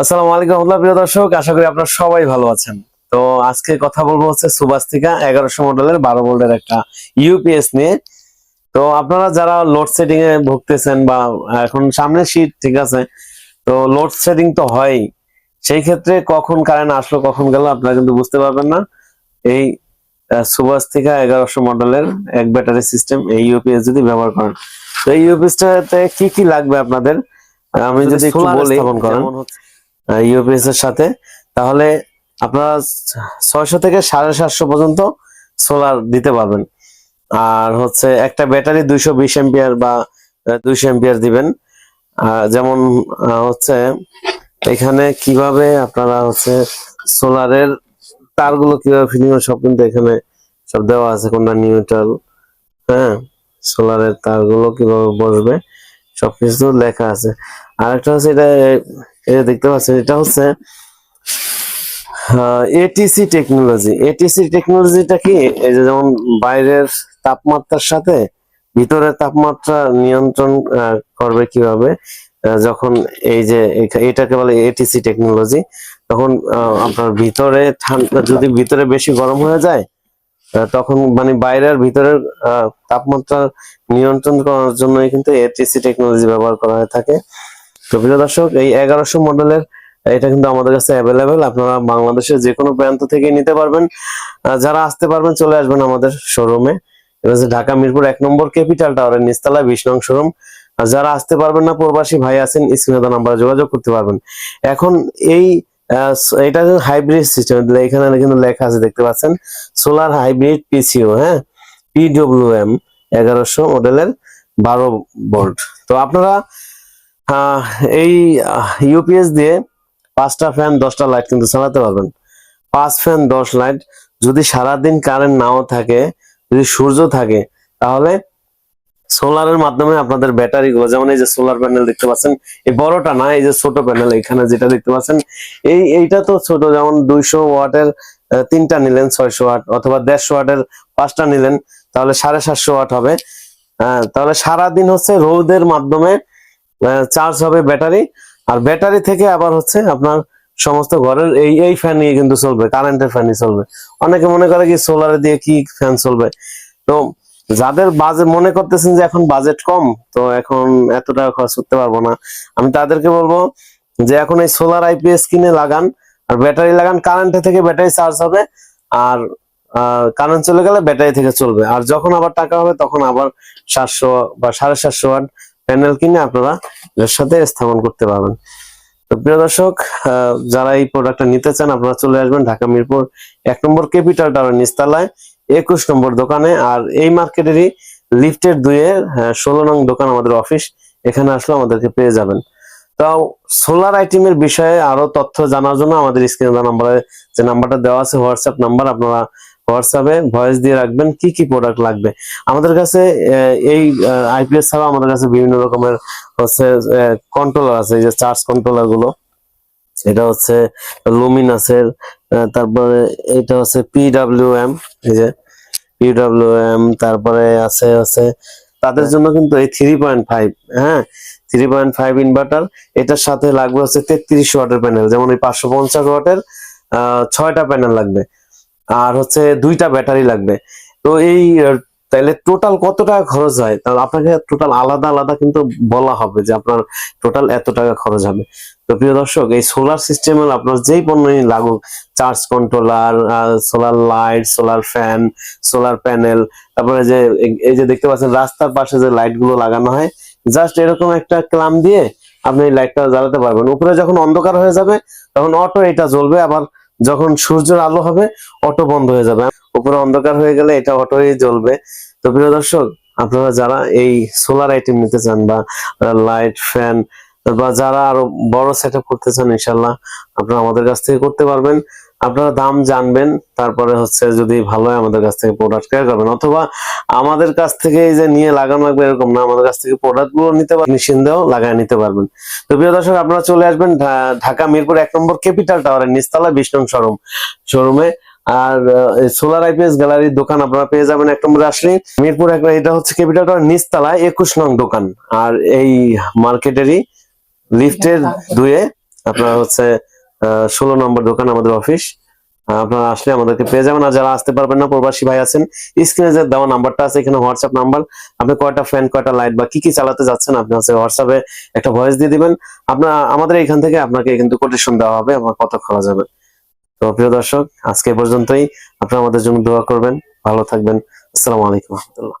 আসসালামু আলাইকুম রহমতুল্লাহ প্রিয় দর্শক আশা করি আপনারা সবাই ভালো আছেন। তো আজকে কথা বলব হচ্ছে সুবাস্তিকা এগারোশো মডেলের বারো ভোল্টের একটা ইউপিএস নিয়ে। তো আপনারা যারা লোড সেটিং এ ভুগতেছেন বা এখন সামনে শীত ঠিক আছে? তো লোড সেটিং তো হয়ই। সেই ক্ষেত্রে কখন কারেন্ট আসলো কখন গেল আপনারা কিন্তু বুঝতে পারবেন না। এই সুবাস্তিকা এগারোশো মডেলের এক ব্যাটারি সিস্টেম এই ইউপিএস যদি ব্যবহার করেন। তো এই ইউপিএসটাতে কি কি লাগবে আপনাদের? আমি যদি একটু বলি করেন, ইউপিএস এর সাথে, তাহলে আপনারা ছয়শো থেকে সাড়ে সাতশো পর্যন্ত সোলার দিতে পারবেন। আর হচ্ছে একটা ব্যাটারি দুইশো বিশ এম্পিয়ার বা দুইশো এম্পিয়ার দিবেন। যেমন হচ্ছে এখানে কীভাবে আপনারা হচ্ছে সোলারের তারগুলো কীভাবে ফিটিং সব কিন্তু এখানে সব দেওয়া আছে, কোনটা নিউট্রাল হ্যাঁ? সোলারের তারগুলো কীভাবে বসবে, সবকিছু লেখা আছে। আরেকটা হচ্ছে এটা এটা দেখতে পাচ্ছেন, এটা হচ্ছে এটিসি টেকনোলজি এটিসি টেকনোলজিটা কি? এই যে যেমন বাইরের তাপমাত্রার সাথে ভিতরের তাপমাত্রা নিয়ন্ত্রণ করবে কীভাবে যখন এই যে এটাকে বলে এটিসি টেকনোলজি তখন আপনার ভিতরে ঠান্ডা যদি ভিতরে বেশি গরম হয়ে যায় তখন মানে বাইরের ভিতরের তাপমাত্রা নিয়ন্ত্রণ করার জন্যই কিন্তু এটিসি টেকনোলজি ব্যবহার করা হয়ে থাকে। তো প্রিয় দর্শক, এই এগারোশো মডেলের এটা কিন্তু আমাদের কাছে অ্যাভেলেবেল আপনারা বাংলাদেশের যে কোনো প্রান্ত থেকে নিতে পারবেন। যারা আসতে পারবেন, চলে আসবেন আমাদের শোরুমে এটা ঢাকা মিরপুর এক নম্বর ক্যাপিটাল টাওয়ারের নিচতলা বিশ নং শোরুম যারা আসতে পারবেন না, প্রবাসী ভাই আছেন স্ক্রিনে নাম্বারে যোগাযোগ করতে পারবেন। এখন এই এটা হাইব্রিড সিস্টেম এখানে কিন্তু লেখা আছে, দেখতে পাচ্ছেন। সোলার হাইব্রিড পিসিও হ্যাঁ? পিডব্লিউএম এগারোশো মডেলের বারো ভোল্ট তো আপনারা এই ইউপিএস দিয়ে পাঁচটা ফ্যান দশটা লাইট কিন্তু চালাতে পারবেন। পাঁচ ফ্যান দশ লাইট যদি সারাদিন কারেন্ট নাও থাকে যদি সূর্য থাকে তাহলে সোলারের মাধ্যমে আপনাদের ব্যাটারি গুলো যেমন এই যে সোলার প্যানেল দেখতে পাচ্ছেন এই বড়টা না এই যে ছোট প্যানেল এখানে যেটা দেখতে পাচ্ছেন এই এইটা তো ছোট যেমন দুইশো ওয়াটের তিনটা নিলেন ছয়শো ওয়াট অথবা দেড়শো ওয়াটের পাঁচটা নিলেন তাহলে সাড়ে সাতশো ওয়াট হবে। হ্যাঁ, তাহলে সারাদিন হচ্ছে রোদের মাধ্যমে চার্জ হবে ব্যাটারি আর ব্যাটারি থেকে আবার হচ্ছে আপনার সমস্ত ঘরের এই এই ফ্যান নিয়ে কিন্তু চলবে কারেন্টের ফ্যানই চলবে। অনেকে মনে করে কি সোলার দিয়ে কি ফ্যান চলবে? তো যাদের বাজেট মনে করতেছেন যে এখন বাজেট কম, তো এখন এত টাকা খরচ করতে পারব না। আমি তাদেরকে বলব যে এখন এই সোলার আইপিএস কিনে লাগান, আর ব্যাটারি লাগান কারেন্টে থেকে ব্যাটারি চার্জ হবে, আর কারেন্ট চলে গেলে ব্যাটারি থেকে চলবে। আর যখন আবার টাকা হবে, তখন আবার সাতশো বা সাড়ে সাতশো ওয়াট প্যানেল কিনে আপনারা এর সাথে স্থাপন করতে পারবেন। তো প্রিয় দর্শক যারা এই প্রোডাক্টটা নিতে চান, আপনারা চলে আসবেন ঢাকা মিরপুর এক নম্বর ক্যাপিটাল টাওয়ার নিচতলায় একুশ নম্বর দোকানে। আর এই মার্কেটেরই লিফটের দুইয়ের ষোলো নং দোকান আমাদের অফিস, এখানে আসলে আমাদেরকে পেয়ে যাবেন। তাও সোলার আইটেমের বিষয়ে আরও তথ্য জানার জন্য আমাদের স্ক্রিনে নাম্বারে যে নাম্বারটা দেওয়া আছে, হোয়াটসঅ্যাপ নাম্বার, আপনারা হোয়াটসঅ্যাপে ভয়েস দিয়ে রাখবেন কি কি প্রোডাক্ট লাগবে। আমাদের কাছে এই আইপিএস ছাড়াও আমাদের কাছে বিভিন্ন রকমের হচ্ছে কন্ট্রোলার আছে এই যে চার্জ কন্ট্রোলারগুলো। এটা হচ্ছে লুমিনাসের তারপরে এটা হচ্ছে পিডাব্লিউএম এই যে পিডাব্লিউ এম তারপরে আছে হচ্ছে তাদের জন্য কিন্তু এই থ্রি পয়েন্ট ফাইভ হ্যাঁ থ্রি পয়েন্ট ফাইভ ইনভার্টার এটার সাথে লাগবে হচ্ছে তেত্রিশ ওয়াটের প্যানেল যেমন এই পাঁচশো পঞ্চাশ ওয়াটের ছয়টা প্যানেল লাগবে। আর হচ্ছে দুইটা ব্যাটারি লাগবে। তো এই তাহলে টোটাল কত টাকা খরচ হয়? তাহলে আপনাকে টোটাল আলাদা আলাদা কিন্তু বলা হবে যে আপনার টোটাল এত টাকা খরচ হবে। তো প্রিয় দর্শক, এই সোলার সিস্টেমের আপনার যেই পণ্যই লাগুক charge controller solar light solar fan solar panel তারপরে যে, এই- যে দেখতে পাচ্ছেন রাস্তার পাশে যে লাইটগুলো লাগানো হয় জাস্ট এরকম একটা ক্লাম দিয়ে আপনি লাইটটা জ্বালাতে পারবেন। উপরে যখন অন্ধকার হয়ে যাবে, তখন অটো এটা জ্বলবে, আবার যখন সূর্যের আলো হবে, অটো বন্ধ হয়ে যাবে। উপরে অন্ধকার হয়ে গেলে এটা অটোই জ্বলবে। তো প্রিয় দর্শক, আপনারা যারা এই সোলার আইটেম নিতে চান বা লাইট ফ্যান বা যারা আরও বড় সেট করতে চান ইনশাল্লাহ আপনারা আমাদের কাছ থেকে করতে পারবেন। আপনারা দাম জানবেন, তারপরে হচ্ছে যদি ভালো হয় আমাদের কাছ থেকে প্রোডাক্ট ক্রয় করবেন, অথবা আমাদের কাছ থেকে এই যে নিয়ে লাগানো লাগবে এরকম না, আমাদের কাছ থেকে প্রোডাক্টগুলো নিতে পারবেন মেশিন দিয়েও লাগায় নিতে পারবেন। তো প্রিয় দর্শক, আপনারা চলে আসবেন ঢাকা মিরপুর এক নম্বর ক্যাপিটাল টাওয়ারের নিচতলা বিশ নং শোরুম শোরুমে আর সোলার আইপিএস গ্যালারির দোকান আপনারা পেয়ে যাবেন এক নম্বরে আসলে। মিরপুর এটা হচ্ছে ক্যাপিটাল টাওয়ার নিচতলায় একুশ নং দোকান। আর এই মার্কেটেরই লিফটের দুয়ে আপনার হচ্ছে ষোলো নম্বর দোকান আমাদের অফিস আপনারা আসলে আমাদেরকে পেয়ে যাবেন। আর যারা আসতে পারবেন না, প্রবাসী ভাই আছেন স্ক্রিনে যে দেওয়া নাম্বারটা আছে, এখানে হোয়াটসঅ্যাপ নাম্বার। আপনি কয়টা ফ্যান কয়টা লাইট বা কি কি চালাতে যাচ্ছেন, আপনি হচ্ছে হোয়াটসঅ্যাপে একটা ভয়েস দিয়ে দিবেন। আপনার, আমাদের এখান থেকে আপনাকে কিন্তু কোটেশন দেওয়া হবে, আমার কত খরচ যাবে তো প্রিয় দর্শক, আজকে পর্যন্তই। আপনারা আমাদের জন্য দোয়া করবেন। ভালো থাকবেন। আসসালামু আলাইকুম রহমতুল্লাহ।